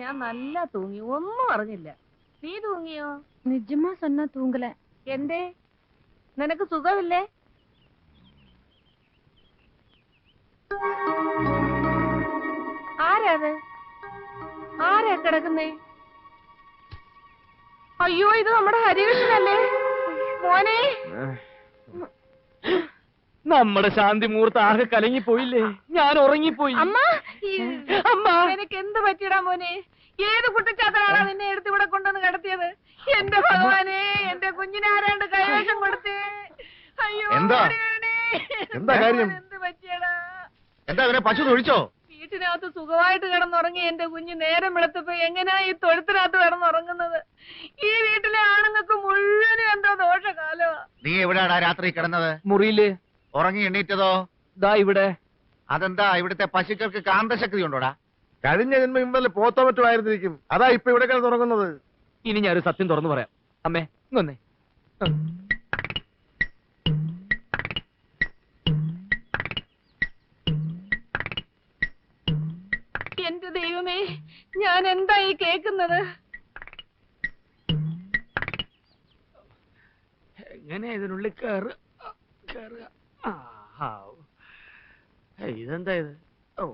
ഞാൻ നല്ല തൂങ്ങി. ഒന്നും അറിഞ്ഞില്ല. നീ തൂങ്ങിയോ? നിജമാ സന്ന തൂങ്കല എന്തേ? നിനക്ക് സുഖമില്ലേ? ആരാണ് ആരാ കിടക്കുന്നേ? അയ്യോ ഇത് നമ്മുടെ ഹരികൃഷ്ണനല്ലേ? മോനെ. നമ്മുടെ ശാന്തി മുഹൂർത്ത ആകെ കലങ്ങിപ്പോയില്ലേ? ഞാൻ ഉറങ്ങിപ്പോയി. അമ്മ! അമ്മ! എനിക്ക് എന്ത് പറ്റിയടാ മോനെ? ഏത് കുട്ടിച്ചാത്തനാണ് നിന്നെ എടുത്ത് ഇവിടെ കൊണ്ടുവന്ന് കിടത്തിയത്? എന്റെ ഭഗവാനെ എന്റെ കുഞ്ഞിനാരാണ്ട് കൈവേഷം കൊടുത്തേ. അയ്യോ എന്താ? എന്താ കാര്യം? എന്ത് പറ്റിയടാ? എന്താ അവനെ പശു തൊഴിച്ചോ? വീട്ടിനകത്ത് സുഖമായിട്ട് കിടന്നുറങ്ങി എന്റെ കുഞ്ഞ് നേരം വെളുത്തപ്പോ എങ്ങനെയാ ഈ തൊഴുത്തിനകത്ത് കിടന്നുറങ്ങുന്നത്? ഈ വീട്ടിലെ ആണുങ്ങൾക്ക് മുഴുവനും എന്തോ ദോഷകാലമാ. നീ എവിടെയാടാ രാത്രി കിടന്നത്? മുറിയിൽ. ഉറങ്ങി എണ്ണീറ്റതോ ദാ ഇവിടെ. അതെന്താ ഇവിടുത്തെ പശുക്കൾക്ക് കാന്തശക്തി ഉണ്ടോടാ? കഴിഞ്ഞ ജന്മം ഇന്നലെ പോത്തോ മറ്റോ ആയിരുന്നിരിക്കും. അതാ ഇപ്പൊ ഇവിടെ കിടന്ന് തുടങ്ങുന്നത് ഇനി ഞാനൊരു സത്യം തുറന്നു പറയാം. അമ്മേ ഇങ്ങൊന്നേ എന്റെ ദൈവമേ ഞാൻ എന്താ ഈ കേക്കുന്നത് എങ്ങനെ ഇതിനുള്ളിൽ കയറുക? കയറുക. ഇതെന്താ ഇത്? ഓ.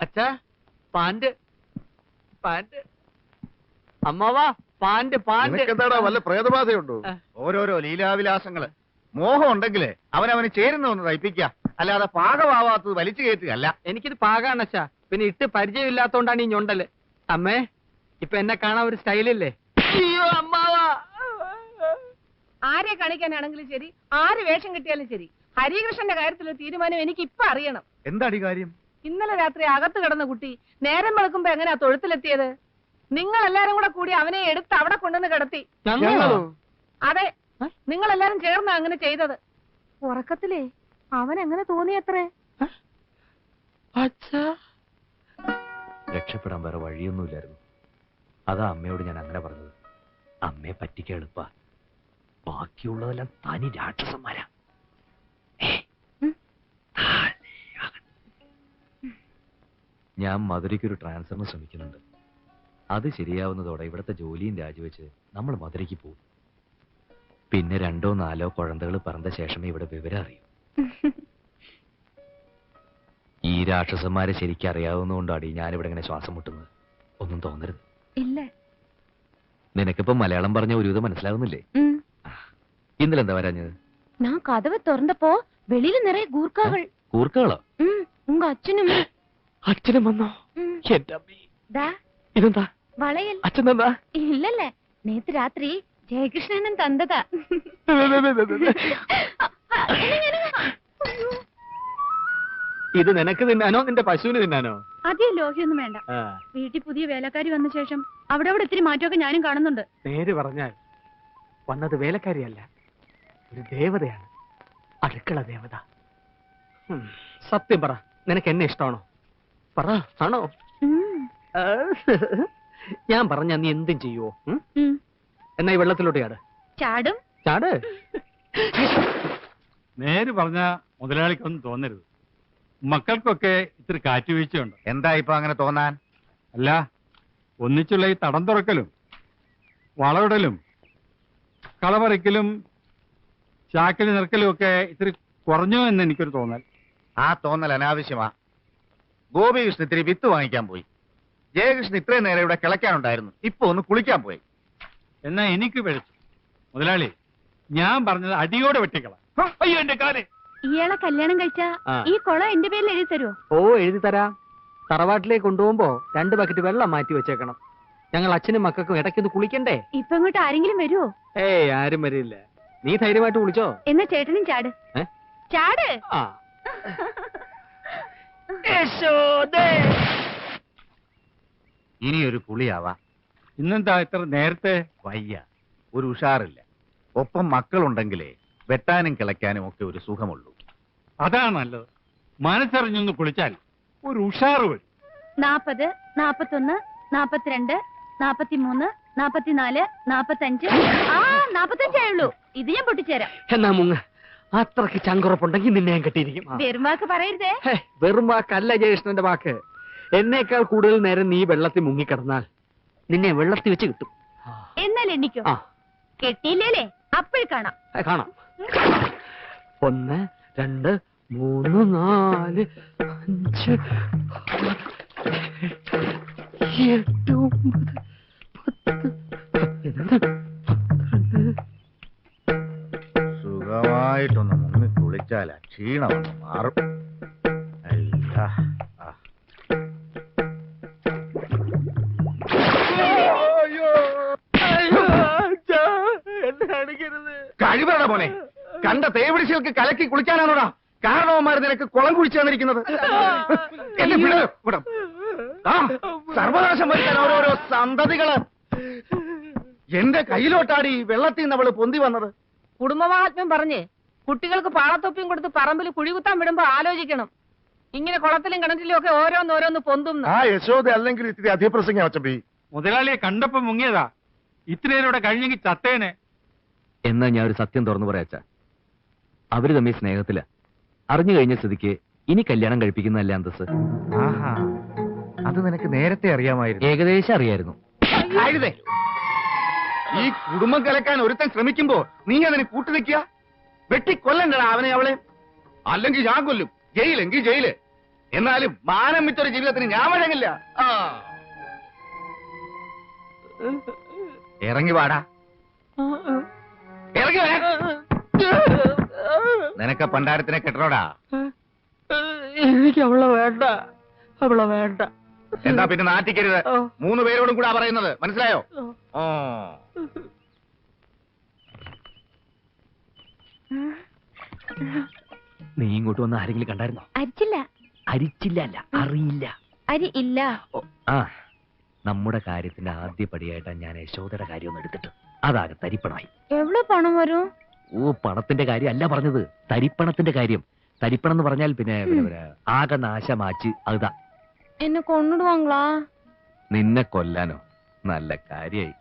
അച്ഛാ പാന്റ് പാന്റ് അമ്മാവാ പാണ്ട് പാണ്ട് നിനക്കെന്താടാ വല്ല പ്രേതബാധയുണ്ടോ? ഓരോരോ ലീലാവിലാസങ്ങൾ. മോഹം ഉണ്ടെങ്കിലേ അവനവന് ചേരുന്ന ഒന്ന് തയ്പ്പിക്ക. അല്ലാതെ പാകമാവാത്തത് വലിച്ചു കയറ്റുകയല്ല. എനിക്കിത് പാകാണ് അച്ഛാ. പിന്നെ ഇട്ട് പരിചയമില്ലാത്തോണ്ടാണ് ഈ ഞൊണ്ടൽ. അമ്മേ ഇപ്പൊ എന്നെ കാണാൻ ഒരു സ്റ്റൈലില്ലേ? അയ്യോ അമ്മാവാ. ആരെ കാണിക്കാനാണെങ്കിലും ശരി ആര് വേഷം കിട്ടിയാലും ശരി. ഹരികൃഷ്ണന്റെ കാര്യത്തിലൊരു തീരുമാനം എനിക്ക് ഇപ്പൊ അറിയണം. എന്താടി കാര്യം? ഇന്നലെ രാത്രി അകത്ത് കിടന്ന കുട്ടി നേരം വെളുക്കുമ്പോ എങ്ങനെയാ തൊഴുത്തിലെത്തിയത്? നിങ്ങൾ എല്ലാരും കൂടെ കൂടി അവനെ എടുത്ത് അവിടെ കൊണ്ടുവന്ന് കിടത്തി. അതെ നിങ്ങൾ എല്ലാരും ചേർന്ന് അങ്ങനെ ചെയ്തത്. ഉറക്കത്തിലേ അവൻ എങ്ങനെ തോന്നിയത്രേ? അത്രേ രക്ഷപ്പെടാൻ വേറെ വഴിയൊന്നുമില്ലായിരുന്നു. അതാ അമ്മയോട് ഞാൻ അങ്ങനെ പറഞ്ഞത്. അമ്മയെ പറ്റിക്കാൻ എളുപ്പ. ബാക്കിയുള്ളതെല്ലാം തനി രാക്ഷസന്മാരാ. ഞാൻ മധുരയ്ക്ക് ഒരു ട്രാൻസ്ഫറിന് ശ്രമിക്കുന്നുണ്ട്. അത് ശരിയാവുന്നതോടെ ഇവിടുത്തെ ജോലിയും രാജിവെച്ച് നമ്മൾ മധുരയ്ക്ക് പോകും. പിന്നെ രണ്ടോ നാലോ കുഴന്തകൾ പറഞ്ഞ ശേഷമേ ഇവിടെ വിവരം അറിയൂ. ഈ രാക്ഷസന്മാരെ ശരിക്കും അറിയാവുന്നതുകൊണ്ടാണ് ഞാനിവിടെ ഇങ്ങനെ ശ്വാസം മുട്ടുന്നത്. ഒന്നും തോന്നരുത്. ഇല്ല. നിനക്കിപ്പോ മലയാളം പറഞ്ഞ ഒരു വിധം മനസ്സിലാവുന്നില്ലേ ഇന്നലെ എന്താ വരാഞ്ഞത്? ഞാൻ കഥവ് തുറന്നപ്പോ വെളിയിൽ നിറയെ കൂർക്കകൾ കൂർക്കകളോ ഉങ്ക അച്ഛനും. അച്ഛനും വന്നോ? ഇതെന്താ? വളയൽ ഇല്ലല്ലേ. നേത്ത് രാത്രി ജയകൃഷ്ണനും തന്നതാ. ഇത് നിനക്ക് തിന്നാനോ? നിന്റെ പശുവിന് തിന്നാനോ? അധികം ലോഹ്യൊന്നും വേണ്ട. ആ, വീട്ടിൽ പുതിയ വേലക്കാരി വന്ന ശേഷം അവിടെ അവിടെ ഇത്തിരി മാറ്റമൊക്കെ ഞാനും കാണുന്നുണ്ട്. നേര് പറഞ്ഞാൽ വന്നത് വേലക്കാരിയല്ല ഒരു ദേവതയാണ്. അടുക്കള ദേവത. ഉം, സത്യം പറ നിനക്ക് എന്നെ ഇഷ്ടമാണോ? പറ ആണോ? ഉം, ആ, ഞാൻ പറഞ്ഞ നീ എന്തും ചെയ്യുവോ? ഉം? ഉം. എന്നാ ഈ വെള്ളത്തിലോട്ട് ചാട്. ചാടും. ചാട്. നേര് പറഞ്ഞ മുതലാളിക്കൊന്നും തോന്നരുത്. മക്കൾക്കൊക്കെ ഇത്തിരി കാറ്റുവീഴ്ചയുണ്ട് എന്താ ഇപ്പൊ അങ്ങനെ തോന്നാൻ? അല്ല ഒന്നിച്ചുള്ള ഈ തടം തുറക്കലും വളവിടലും കളപറിക്കലും ചാക്കിൽ നിറക്കലും ഒക്കെ ഇത്തിരി കുറഞ്ഞു എന്ന് എനിക്കൊരു തോന്നൽ. ആ തോന്നൽ അനാവശ്യമാ. ഗോപികൃഷ്ണൻ ഇത്തിരി വിത്ത് വാങ്ങിക്കാൻ പോയി. ജയകൃഷ്ണൻ ഇത്രയും നേരം ഇവിടെ കിളയ്ക്കാനുണ്ടായിരുന്നു. ഇപ്പൊ ഒന്ന് കുളിക്കാൻ പോയി. എന്നാ എനിക്ക് പിഴച്ചു മുതലാളി ഞാൻ പറഞ്ഞത് അടിയോടെ വെട്ടിക്കള. അയ്യോ എന്റെ കാൽ. ഇയാളെ കല്യാണം കഴിച്ചാ ആ. ഈ കുളം എന്റെ പേരിൽ എഴുതി തരുമോ ഓ എഴുതി തരാ. തറവാട്ടിലേക്ക് കൊണ്ടുപോകുമ്പോ രണ്ട് ബക്കറ്റ് വെള്ളം മാറ്റി വെച്ചേക്കണം. ഞങ്ങൾ അച്ഛനും മക്കൾക്കും ഇടയ്ക്കൊന്ന് കുളിക്കണ്ടേ? ഇപ്പൊ ഇങ്ങോട്ട് ആരെങ്കിലും വരുമോ ഏയ് ആരും വരില്ല. നീ ധൈര്യമായിട്ട് കുളിച്ചോ? എന്നാ ചേട്ടനും ചാട്. ഏ? ചാട്! ആ. ഇനി ഒരു കുളിയാവാ. ഇന്നെന്താ ഇത്ര നേരത്തെ? വയ്യ. ഒരു ഉഷാറില്ല. ഒപ്പം മക്കളുണ്ടെങ്കിലേ വെട്ടാനും കിളയ്ക്കാനും ഒക്കെ ഒരു സുഖമുള്ളൂ. അതാണ് നല്ലത്. മനസ്സറിഞ്ഞൊന്ന് കുളിച്ചാൽ ഒരു ഉഷാറ് വരും. നാപ്പത് നാപ്പത്തൊന്ന് നാപ്പത്തിരണ്ട് നാപ്പത്തിമൂന്ന് നാപ്പത്തിനാല് നാപ്പത്തഞ്ച്. ആ നാപ്പത്തഞ്ചേ ഉള്ളൂ. ഇത് ഞാൻ പൊട്ടിച്ചേരാം. എന്നാ മുങ്ങ. അത്രയ്ക്ക് ചങ്കുറപ്പുണ്ടെങ്കിൽ നിന്നെ ഞാൻ കെട്ടിയിരിക്കും. ആ. വെറുമാക്ക് പറയരുതേ. ഹേ, വെറും വാക്കല്ല ജയകൃഷ്ണന്റെ വാക്ക്. എന്നേക്കാൾ കൂടുതൽ നേരം നീ വെള്ളത്തിൽ മുങ്ങിക്കിടന്നാൽ നിന്നെ വെള്ളത്തിൽ വെച്ച് കിട്ടും. എന്നാൽ എണ്ണിക്കോ. ആ. കെട്ടിയില്ലേ അപ്പോൾ കാണാം. ആ, കാണാം. ഒന്ന് രണ്ട് മൂന്ന് നാല് അഞ്ച് എട്ട് ഒമ്പത് പത്ത് സുഖമായിട്ടൊന്ന് മുങ്ങി കുളിച്ചാൽ ക്ഷീണം മാറും. തേവിടിശകൾക്ക് കലക്കി കുളിക്കാനാണോടാ? കാരണവന്മാർ നിനക്ക് കുളം കുഴിച്ചു തന്നിരിക്കുന്നത്. എന്റെ പിള്ളേർ ഇവിടെ. ആ, സർവനാശം വരുത്താൻ ഓരോരോ സന്തതികൾ. എന്റെ കയ്യിലോട്ടാടി ഈ വെള്ളത്തിൽ നിന്ന് അവൾ പൊന്തി വന്നത്. കുടുംബമാഹാത്മ്യം പറഞ്ഞ് കുട്ടികൾക്ക് പാളത്തൊപ്പിയും കൊടുത്ത് പറമ്പിൽ കുഴികുത്താൻ വിടുമ്പോ ആലോചിക്കണം. ഇങ്ങനെ കുളത്തിലും കിണറ്റിലും ഒക്കെ ഓരോന്നോരോന്ന് പൊന്തും ആ യശോദ അല്ലെങ്കിൽ ഇത്തിരി അധിപ്രസംഗം അച്ചമ്പി. മുതലാളിയെ കണ്ടപ്പോ മുങ്ങിയതാ. ഇത്രയേരൂടെ കഴിഞ്ഞെങ്കിൽ ചത്തേനെ. എന്നാ ഞാൻ ഒരു സത്യം തുറന്നു പറയാച്ച അവർ തമ്മിൽ സ്നേഹത്തില. അറിഞ്ഞു കഴിഞ്ഞ സ്ഥിതിക്ക് ഇനി കല്യാണം കഴിപ്പിക്കുന്നതല്ല അന്തസ് ആഹാ അത് നിനക്ക് നേരത്തെ അറിയാമായിരുന്നു. ഏകദേശം അറിയായിരുന്നു. ഈ കുടുംബം കലക്കാൻ ഒരുത്തൻ ശ്രമിക്കുമ്പോ നീ അതിന് കൂട്ടു നിൽക്കുക? വെട്ടിക്കൊല്ലണ്ടടാ അവനെ അവളെ. അല്ലെങ്കിൽ ഞാൻ കൊല്ലും. ജയിലെങ്കിൽ ജയിൽ. എന്നാലും മാനം വിറ്റൊരു ജീവിതത്തിന് ഞാൻ വഴങ്ങില്ല. ആ. ഇറങ്ങി വാടാ. ഇറങ്ങി വരാ നിനക്ക് പണ്ടാരത്തിനെ കെട്ടണോടാ? എനിക്ക് അവളെ വേണ്ട. അവളെ വേണ്ട. എന്താ പിന്നെ നാട്ടിക്കരുത് മൂന്ന് പേരോടും കൂടാ പറയുന്നത്. മനസ്സിലായോ? ഓ. നീ ഇങ്ങോട്ട് വന്ന ആരെങ്കിലും കണ്ടായിരുന്നോ? അരിച്ചില്ല. അരിച്ചില്ല അല്ല അറിയില്ല. അരി ഇല്ല. ആ. നമ്മുടെ കാര്യത്തിന്റെ ആദ്യ പടിയായിട്ടാണ് ഞാൻ യശോദയുടെ കാര്യം ഒന്ന് എടുത്തിട്ട്. അതാകെ തരിപ്പണമായി. എവിടെ പണം വരും? ഓ പണത്തിന്റെ കാര്യം അല്ല പറഞ്ഞത്. തരിപ്പണത്തിന്റെ കാര്യം. തരിപ്പണം എന്ന് പറഞ്ഞാൽ പിന്നെ ആകെ നാശമാച്ച്. അതാ എന്നെ കൊണ്ടിടുവാങ്ങളാ നിന്നെ കൊല്ലാനോ? നല്ല കാര്യായി.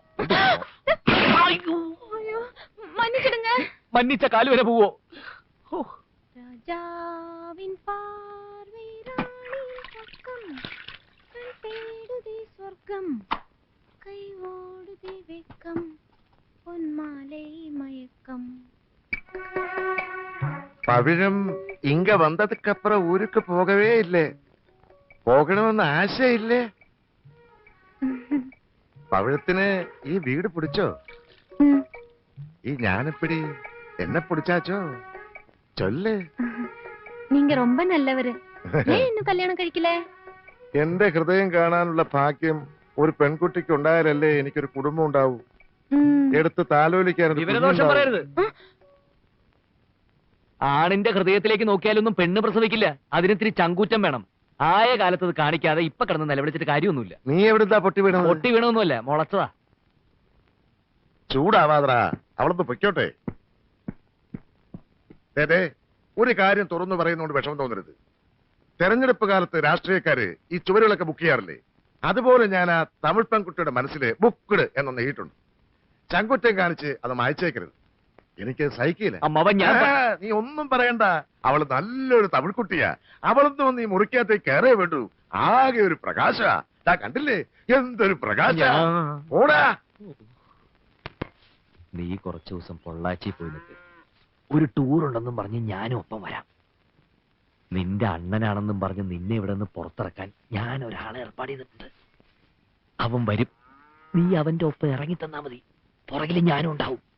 മന്നിച്ച കാൽ വരെ പോവോ. രാജാവിൻ സ്വർഗം. മയക്കം. പവിഴം ഇങ്ക வந்ததுக்கு அப்புறம் പോകവേ போகவே പോകണമെന്ന് ആശയില്ലേ? പവിഴത്തിന് ഈ വീട് പിടിച്ചോ? ഈ ഞാനിപ്പിടി എന്നെ പിടിച്ചാച്ചോ? ചൊല്ല്. ரொம்ப നല്ലവര്. കല്യാണം കഴിക്കില്ലേ? എന്റെ ഹൃദയം കാണാനുള്ള ഭാഗ്യം ഒരു പെൺകുട്ടിക്ക് ഉണ്ടായാലല്ലേ എനിക്കൊരു കുടുംബം ഉണ്ടാവും. എടുത്ത് താലോലിക്കാൻ ആണിന്റെ ഹൃദയത്തിലേക്ക് നോക്കിയാലൊന്നും പെണ്ണ് പ്രസവിക്കില്ല. അതിനിത്തിരി ചങ്കൂറ്റം വേണം. ആയ കാലത്ത് അത് കാണിക്കാതെ ഇപ്പൊ കിടന്ന് നിലവിളിച്ചിട്ട് കാര്യമൊന്നുമില്ല. നീ എവിടുത്താ പൊട്ടി വീണത്? പൊട്ടി വീണൊന്നുമല്ല മുളച്ചതാ. ചൂടാവാതാ അവളൊന്ന് പൊയ്ക്കോട്ടെ. അതെ ഒരു കാര്യം തുറന്നു പറയുന്നതുകൊണ്ട് വിഷമം തോന്നരുത്. തെരഞ്ഞെടുപ്പ് കാലത്ത് രാഷ്ട്രീയക്കാര് ഈ ചുവരുകളൊക്കെ ബുക്ക് ചെയ്യാറില്ലേ? അതുപോലെ ഞാൻ ആ തമിഴ് പെൺകുട്ടിയുടെ മനസ്സിൽ ബുക്ക്ഡ് എന്നൊന്ന് എഴുതിയിട്ടുണ്ട്. ചങ്കുറ്റം കാണിച്ച് അത് മായച്ചേക്കരുത്. എനിക്ക് സഹിക്കില്ല. അമ്മവൻ ഞാൻ ആ, നീ ഒന്നും പറയണ്ട. അവൾ നല്ലൊരു തമിഴ് കുട്ടിയാ അവളൊന്നും നീ ഈ മുറിക്കകത്തേക്ക് കയറേ വേണ്ടു. ആകെ ഒരു പ്രകാശ. കണ്ടില്ലേ? എന്തൊരു പ്രകാശ. ഓടാ നീ കുറച്ചു ദിവസം പൊള്ളാച്ചി പോയി നിൽക്ക് ഒരു ടൂർ ഉണ്ടെന്നും പറഞ്ഞ് ഞാനും ഒപ്പം വരാം. നിന്റെ അണ്ണനാണെന്നും പറഞ്ഞ് നിന്നെ ഇവിടെ നിന്ന് പുറത്തിറക്കാൻ ഞാൻ ഒരാളെ ഏർപ്പാട് ചെയ്തിട്ടുണ്ട്. അവൻ വരും. നീ അവന്റെ ഒപ്പം ഇറങ്ങി തന്നാ മതി. പുറകിൽ ഞാനും ഉണ്ടാവും.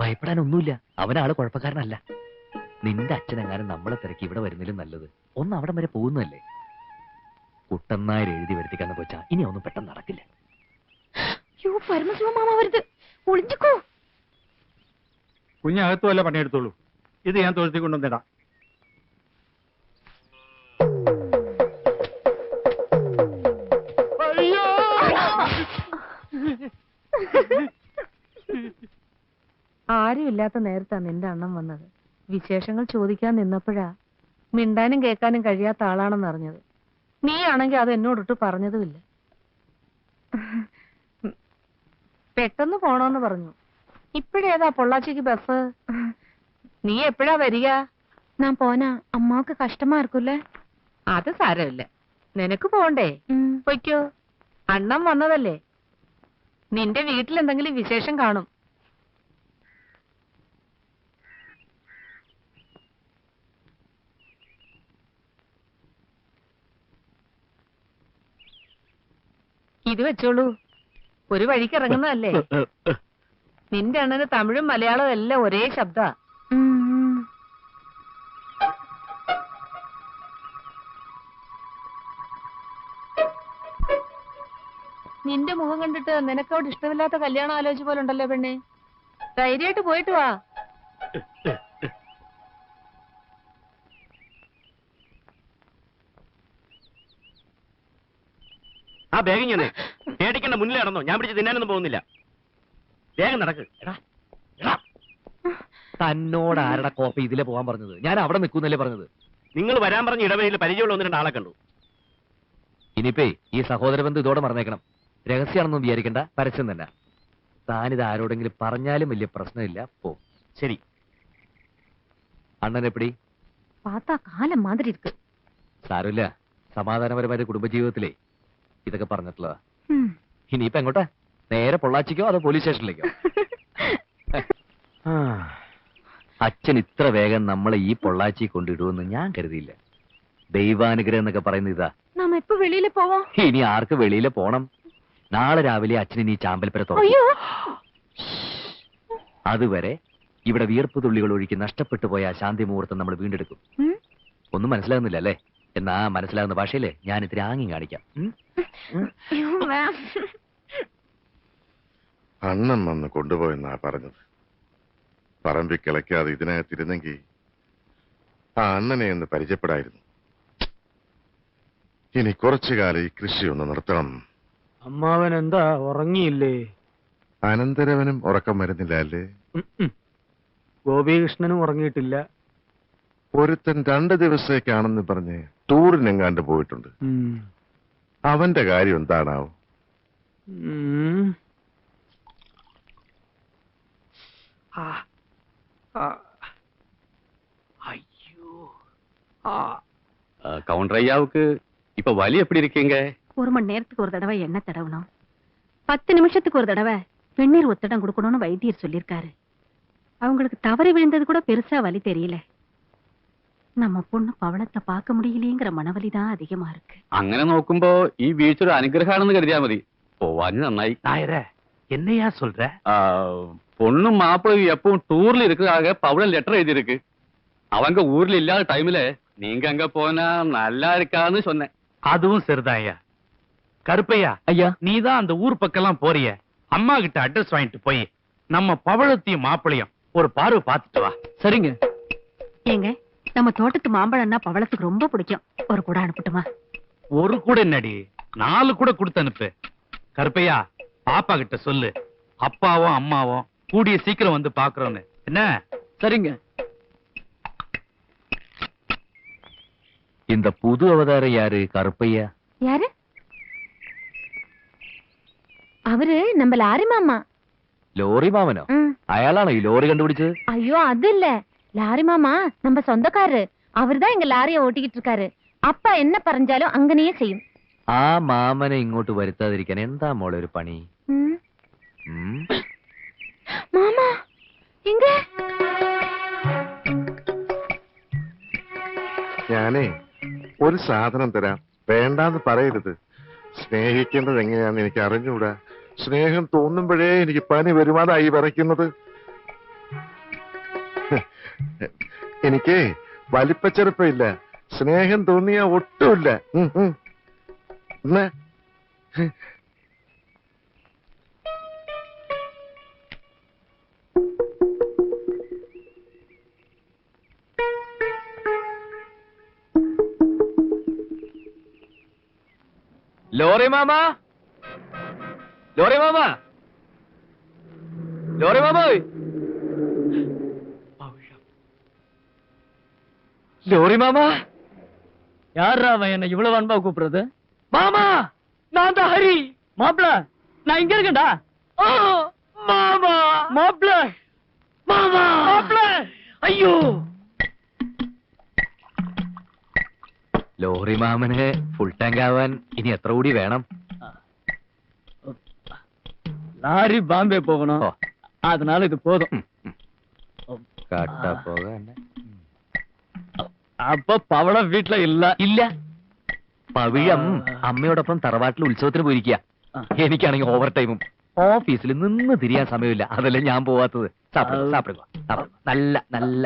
ഭയപ്പെടാനൊന്നുമില്ല. അവനാൾ കുഴപ്പക്കാരനല്ല. നിന്റെ അച്ഛനെങ്ങാനും നമ്മളെ തിരക്കി ഇവിടെ വരുന്നതിലും നല്ലത്. ഒന്ന് അവിടം വരെ പോകുന്നതല്ലേ? കുട്ടന്നാർ എഴുതി വരുത്തിക്കാന്ന് കൊച്ച ഇനി ഒന്നും പെട്ടെന്ന് നടക്കില്ല. അയ്യോ പരമശിവ വരുത് ഒളിഞ്ഞിക്കോ? കുഞ്ഞകത്തു വല്ല പണിയെടുത്തോളൂ. ഇത് ഞാൻ തൊഴുത്തി കൊണ്ടുവന്നിടാം അയ്യോ! ആരുമില്ലാത്ത നേരത്താ നിന്റെ അണ്ണം വന്നത്. വിശേഷങ്ങൾ ചോദിക്കാൻ നിന്നപ്പോഴാ മിണ്ടാനും കേൾക്കാനും കഴിയാത്ത ആളാണെന്ന് അറിഞ്ഞത്. നീ ആണെങ്കിൽ അത് എന്നോടൊട്ട് പറഞ്ഞതുമില്ല. പെട്ടെന്ന് പോണോന്ന് പറഞ്ഞു. ഇപ്പോഴേതാ പൊള്ളാച്ചിക്ക് ബസ് നീ എപ്പോഴാ വരിക? ഞാൻ പോനാ അമ്മാക്ക് കഷ്ടമാ അത് സാരമില്ല. നിനക്ക് പോണ്ടേ? പൊയ്ക്കോ. അണ്ണം വന്നതല്ലേ? നിന്റെ വീട്ടിൽ എന്തെങ്കിലും വിശേഷം കാണും. ഇത് വെച്ചോളൂ. ഒരു വഴിക്ക് ഇറങ്ങുന്നതല്ലേ? നിന്റെ അണ്ണന് തമിഴും മലയാളവും എല്ലാം ഒരേ ശബ്ദ. നിന്റെ മുഖം കണ്ടിട്ട് നിനക്കോട് ഇഷ്ടമില്ലാത്ത കല്യാണം ആലോചിച്ച പോലെ ഉണ്ടല്ലോ പെണ്ണെ. ധൈര്യമായിട്ട് പോയിട്ട് വാ. ആ വേഗം ഞാൻ പേടിക്കണ്ട മുന്നിൽ നടന്നോ ഞാൻ പിടിച്ച് തിന്നാനൊന്നും പോകുന്നില്ല വേഗം നടക്ക് എടാ എടാ തന്നോട് ആരുടെ കോപ്പി ഇതിലെ പോകാൻ പറഞ്ഞത് ഞാൻ അവിടെ നിൽക്കുന്നല്ലേ പറഞ്ഞത് നിങ്ങൾ വരാൻ പറഞ്ഞ ഇടവഴിയിൽ പരിചയമുള്ള ഒന്ന് രണ്ട് ആളെ കണ്ടു ഇനിയിപ്പേ ഈ സഹോദര ബന്ധം ഇതോടെ മറന്നേക്കണം രഹസ്യമാണെന്നും വിചാരിക്കണ്ട പരസ്യം തന്നെ താനിത് ആരോടെങ്കിലും പറഞ്ഞാലും വലിയ പ്രശ്നമില്ല പോ ശരി അണ്ണൻ എപ്പടി பார்த்தா காலம் மாதிரி இருக்கு സാരമില്ല സമാധാനപരമായ കുടുംബജീവിതത്തിലേ ഇതൊക്കെ പറഞ്ഞിട്ടുള്ളതാ. ഇനിയിപ്പ എങ്ങോട്ടെ? നേരെ പൊള്ളാച്ചിക്കോ അതോ പോലീസ് സ്റ്റേഷനിലേക്കോ? അച്ഛൻ ഇത്ര വേഗം നമ്മളെ ഈ പൊള്ളാച്ചി കൊണ്ടിടുമെന്ന് ഞാൻ കരുതിയില്ല. ദൈവാനുഗ്രഹം എന്നൊക്കെ പറയുന്ന ഇതാ. നാം എപ്പോ വെളിയിലെ പോവാം? ഇനി ആർക്ക് വെളിയിൽ പോണം? നാളെ രാവിലെ അച്ഛൻ ഇനി ചാമ്പൽപ്പുര തുറക്കും. അതുവരെ ഇവിടെ വിയർപ്പ് തുള്ളികൾ ഒഴുക്കി നഷ്ടപ്പെട്ടു പോയ ശാന്തി മുഹൂർത്തം നമ്മൾ വീണ്ടെടുക്കും. ഒന്നും മനസ്സിലാകുന്നില്ല അല്ലേ? എന്നാ മനസ്സിലാകുന്ന ഭാഷയിൽ ഞാൻ ഇത്തിരി ആങ്ങി കാണിക്കാം. അണ്ണൻ വന്ന് കൊണ്ടുപോയെന്നാ പറഞ്ഞത്. പറമ്പി കിളയ്ക്കാതെ ഇതിനകത്തിരുന്നെങ്കിൽ ആ അണ്ണനെ ഒന്ന് പരിചയപ്പെടായിരുന്നു. ഇനി കുറച്ചു കാലം ഈ കൃഷി ഒന്ന് നിർത്തണം. അമ്മാവൻ എന്താ ഉറങ്ങിയില്ലേ? അനന്തരവനും ഉറക്കം വരുന്നില്ല അല്ലേ. ഗോപികൃഷ്ണനും ഉറങ്ങിയിട്ടില്ല. ഒരുത്തൻ രണ്ട് ദിവസത്തേക്കാണെന്ന് പറഞ്ഞ് ടൂറിനെങ്ങാണ്ട് പോയിട്ടുണ്ട്. അവന്റെ കാര്യം എന്താണാവോ ഉം. ആ. ആ. അയ്യോ ആ கவுண்டர் ஐயாவுக்கு இப்ப வலி எப்படி இருக்கீங்க ஒரு மணி நேரத்துக்கு ஒரு தடவை எண்ணெய் தடவணும் பத்து நிமிஷத்துக்கு ஒரு தடவை வெந்நீர் ஒத்தடம் கொடுக்கணும்னு வைத்தியர் சொல்லியிருக்காரு அவங்களுக்கு தவறி விழுந்தது கூட பெருசா வலி தெரியல நம்ம பொண்ணு பவளத்தை பார்க்க முடியலையேங்கிற மனவலி தான் அதிகமா இருக்கு അങ്ങനെ നോക്കുമ്പോ ഈ വീഴ്ച ഒരു അനുഗ്രഹമാണെന്ന് കരുതിയാ മതി പോവാഞ്ഞ് നന്നായി நாயர என்னையா சொல்ற ஆ, பொண்ணும் மாப்பிள்ளையும் எப்பவும் டூர்ல இருக்கிறதாக பவுல லெட்டர் எழுதியிருக்கு அவங்க ஊர்ல இல்லாத டைம்ல நீங்க அங்க போனா நல்லா இருக்கான்னு சொன்னேன் அதுவும் சரிதான் ஐயா கருப்பையா ஐயா நீதான் அந்த ஊர் பக்கம்லாம் போறிய அம்மா கிட்ட அட்ரஸ் வாங்கிட்டு போய் நம்ம பவளத்தையும் மாப்பிளையும் ஒரு பார்வை பார்த்துட்டு வா சரிங்க ஏங்க நம்ம தோட்டத்து மாம்பழம்னா பவளத்துக்கு ரொம்ப பிடிக்கும் ஒரு கூட அனுப்பட்டுமா ஒரு கூட என்னடி நாலு கூட கொடுத்து அனுப்பு கருப்பையா பாப்பா கிட்ட சொல்லு அப்பாவும் அம்மாவும் கூடிய சீக்கிரம் வந்து பாக்குறோன்னு என்ன சரிங்க இந்த புது அவதாரம் யாரு கருப்பையா யாரு அவரு நம்ம லாரி மாமா ലോറി മാമനോ അയാളാണോ ഈ ലോറി കണ്ടുപിടിച്ചത് ஐயோ அது இல்ல லாரி மாமா நம்ம சொந்தக்காரரு அவர்தான் எங்க லாரிய ஓட்டிக்கிட்டு இருக்காரு அப்பா என்ன பறஞ்சாலும் அங்கனையே செய்யும் ആ മാമനെ ഇങ്ങോട്ട് വരുത്താതിരിക്കാൻ എന്താ മോളെ ഒരു പണി ம். ഉം? மாமா எங்க ഞാനേ ഒരു സാധനം തരാം വേണ്ടാന്ന് പറയരുത് സ്നേഹിക്കേണ്ടത് എങ്ങനെയാന്ന് എനിക്ക് അറിഞ്ഞൂടാ സ്നേഹം തോന്നുമ്പോഴേ എനിക്ക് പനി വരുമാനായി വിറയ്ക്കുന്നത് എനിക്ക് വലിപ്പച്ചെറുപ്പില്ല. സ്നേഹം തോന്നിയ ഒട്ടുമില്ല. ലോറി മാമ? ലോറി മാമ? ലോറി മാമ ലോറി மாமா யாரா அவன் என்ன இவ்வளவு அன்பா கூப்பிடுறது மாமா நான் தான் ஹரி மாப்பிள நான் இங்க இருக்கேன்டா ஆ, மாமா മാപ്പിള മാപ്പിള അയ്യോ ലോറി മാമന് ഫുൾ ടാങ്ക് ആവാൻ ഇനി എത്ര കൂടി വേണം லாரி பாம்பே போகணும் ஓ. அதனால இது போதும் കട്ട പോകാൻ അപ്പൊ പവള വീട്ടിലില്ല ഇല്ല. ഇല്ല. പവിഴം അമ്മയോടൊപ്പം തറവാട്ടിൽ ഉത്സവത്തിന് പോയിരിക്കുക എനിക്കാണെങ്കിൽ ഓവർ ടൈമും ഓഫീസിൽ നിന്ന് തിരിയാൻ സമയമില്ല. അതല്ലേ ഞാൻ പോവാത്തത്. സാപ്പിടുക നല്ല നല്ല